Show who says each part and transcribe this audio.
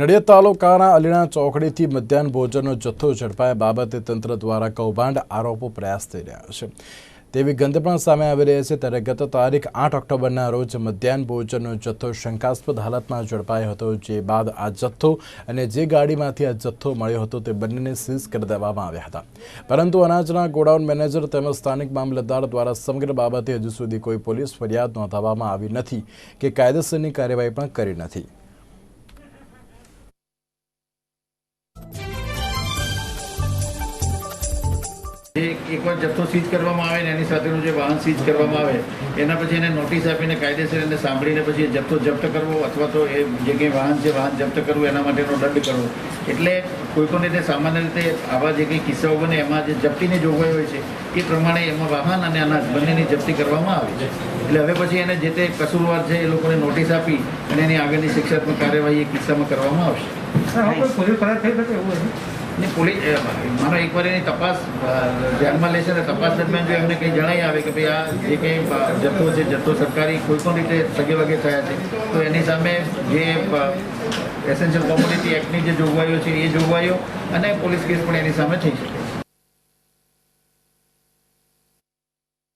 Speaker 1: નડિયાદ તાલુકાના અલીણા ચોકડીથી મધ્યાહન ભોજનનો જથ્થો ઝડપાયા બાબતે તંત્ર દ્વારા કૌભાંડ આરોપો પ્રયાસ થઈ રહ્યા છે. તેવી ગંધ પણ સામે આવી રહી છે ત્યારે ગત તારીખ આઠ ઓક્ટોબરના રોજ મધ્યાહન ભોજનનો જથ્થો શંકાસ્પદ હાલતમાં ઝડપાયો હતો, જે બાદ આ જથ્થો અને જે ગાડીમાંથી આ જથ્થો મળ્યો હતો તે બંનેને સીઝ કરી દેવામાં આવ્યા હતા. પરંતુ અનાજના ગોડાઉન મેનેજર તેમજ સ્થાનિક મામલતદાર દ્વારા સમગ્ર બાબતે હજુ સુધી કોઈ પોલીસ ફરિયાદ નોંધાવવામાં આવી નથી કે કાયદેસરની કાર્યવાહી પણ કરી નથી.
Speaker 2: એકવાર જથ્થો સીઝ કરવામાં આવે ને એની સાથેનું જે વાહન સીઝ કરવામાં આવે, એના પછી એને નોટિસ આપીને કાયદેસર એને સાંભળીને પછી જથ્થો જપ્ત કરવો અથવા તો એ જે વાહન છે વાહન જપ્ત કરવું એના માટેનો દંડ કરવો. એટલે કોઈ રીતે સામાન્ય રીતે આવા જે કંઈ કિસ્સાઓ બને, એમાં જે જપ્તીની જોગવાઈ હોય છે, એ પ્રમાણે એમાં વાહન અને અનાજ બંનેની જપ્તી કરવામાં આવે છે. એટલે હવે પછી એને જે તે કસૂરવાર છે એ લોકોને નોટિસ આપી અને એની આગળની શિક્ષાત્મક કાર્યવાહી એ કિસ્સામાં કરવામાં આવશે. ને પોલીસ મારા માનો એકવાર એની તપાસ ધ્યાનમાં લેશે અને તપાસ દરમિયાન જો એમને કંઈ જણાઈ આવે કે ભાઈ આ જે કંઈ જથ્થો છે, જથ્થો સરકારી કોઈ પણ રીતે સગે વગે થયા છે, તો એની સામે જે એસેન્શિયલ કોમોડિટી એક્ટની જે જોગવાઈઓ છે, એ જોગવાઈઓ અને પોલીસ કેસ પણ એની સામે થઈ શકે.